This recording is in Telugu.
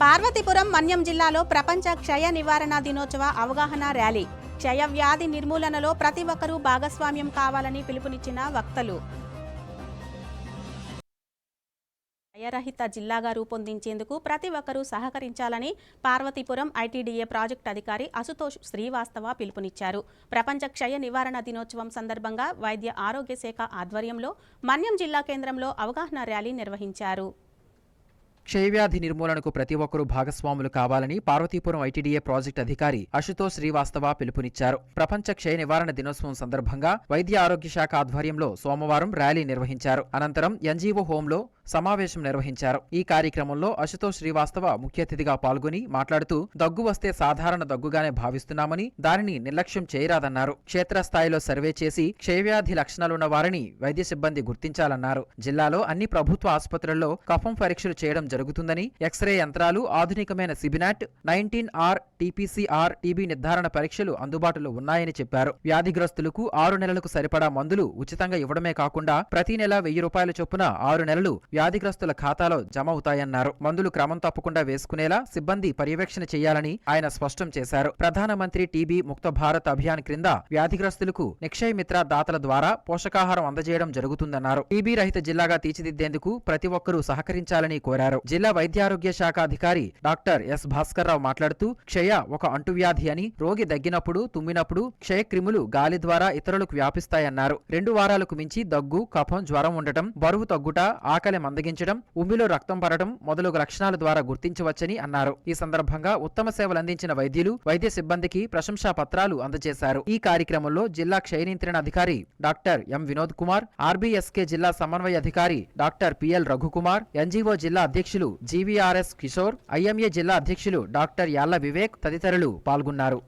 పార్వతీపురం మన్యం జిల్లాలో ప్రపంచ క్షయ నివారణ దినోత్సవ అవగాహన ర్యాలీ. క్షయ వ్యాధి నిర్మూలనలో ప్రతి ఒక్కరూ భాగస్వామ్యం కావాలని పిలుపునిచ్చిన వక్తలు. క్షయరహిత జిల్లాగా రూపొందించేందుకు ప్రతి ఒక్కరూ సహకరించాలని పార్వతీపురం ఐటీడీఏ ప్రాజెక్ట్ అధికారి అశుతోష్ శ్రీవాస్తవ పిలుపునిచ్చారు. ప్రపంచ క్షయ నివారణ దినోత్సవం సందర్భంగా వైద్య ఆరోగ్య శాఖ ఆధ్వర్యంలో మన్యం జిల్లా కేంద్రంలో అవగాహన ర్యాలీ నిర్వహించారు. క్షయవ్యాధి నిర్మూలనకు ప్రతి ఒక్కరూ భాగస్వాములు కావాలని పార్వతీపురం ఐటీడీఏ ప్రాజెక్ట్ అధికారి అశుతోష్ శ్రీవాస్తవ పిలుపునిచ్చారు. ప్రపంచ క్షయ నివారణ దినోత్సవం సందర్భంగా వైద్య ఆరోగ్య శాఖ ఆధ్వర్యంలో సోమవారం ర్యాలీ నిర్వహించారు. అనంతరం ఎన్జీఓ హోంలో సమావేశం నిర్వహించారు. ఈ కార్యక్రమంలో అశుతోష్ శ్రీవాస్తవ ముఖ్య అతిథిగా పాల్గొని మాట్లాడుతూ దగ్గు వస్తే సాధారణ దగ్గుగానే భావిస్తున్నామని దానిని నిర్లక్ష్యం చేయరాదన్నారు. క్షేత్రస్థాయిలో సర్వే చేసి క్షయవ్యాధి లక్షణాలున్న వారిని వైద్య సిబ్బంది గుర్తించాలన్నారు. జిల్లాలో అన్ని ప్రభుత్వ ఆసుపత్రుల్లో కఫం పరీక్షలు చేయడం జరుగుతుందని ఎక్స్రే యంత్రాలు ఆధునికమైన CBNAAT nineteen R TPCR TB నిర్ధారణ పరీక్షలు అందుబాటులో ఉన్నాయని చెప్పారు. వ్యాధిగ్రస్తులకు ఆరు నెలలకు సరిపడా మందులు ఉచితంగా ఇవ్వడమే కాకుండా ప్రతి నెల వెయ్యి రూపాయల చొప్పున ఆరు నెలలు వ్యాధిగ్రస్తుల ఖాతాలో జమ అవుతాయన్నారు. మందులు క్రమం తప్పకుండా వేసుకునేలా సిబ్బంది పర్యవేక్షణ చేయాలని ఆయన స్పష్టం చేశారు. ప్రధానమంత్రి టీబీ ముక్త భారత్ అభియాన్ క్రింద వ్యాధిగ్రస్తులకు నిక్షయమిత్ర దాతల ద్వారా పోషకాహారం అందజేయడం జరుగుతుందన్నారు. టీబీ రహిత జిల్లాగా తీర్చిదిద్దేందుకు ప్రతి ఒక్కరూ సహకరించాలని కోరారు. జిల్లా వైద్యారోగ్య శాఖ అధికారి డాక్టర్ ఎస్ భాస్కర్రావు మాట్లాడుతూ క్షయ ఒక అంటువ్యాధి అని రోగి దగ్గినప్పుడు తుమ్మినప్పుడు క్షయ క్రిములు గాలి ద్వారా ఇతరులకు వ్యాపిస్తాయన్నారు. రెండు వారాలకు మించి దగ్గు కఫం జ్వరం ఉండటం బరువు తగ్గుట ఆకలి మందగించడం ఉమ్మిలో రక్తం పడటం మొదలగు లక్షణాల ద్వారా గుర్తించవచ్చని అన్నారు. ఈ సందర్భంగా ఉత్తమ సేవలు అందించిన వైద్యులు వైద్య సిబ్బందికి ప్రశంసా పత్రాలు అందజేశారు. ఈ కార్యక్రమంలో జిల్లా క్షయ నియంత్రణ అధికారి doctor M Vinod Kumar RBSK జిల్లా సమన్వయ అధికారి డాక్టర్ పిఎల్ రఘుకుమార్ ఎన్జీఓ జిల్లా అధ్యక్షులు జీవీఆర్ఎస్ కిషోర్ ఐఎంఏ జిల్లా అధ్యక్షులు డాక్టర్ యాళ్ళ వివేక్ తదితరులు పాల్గొన్నారు.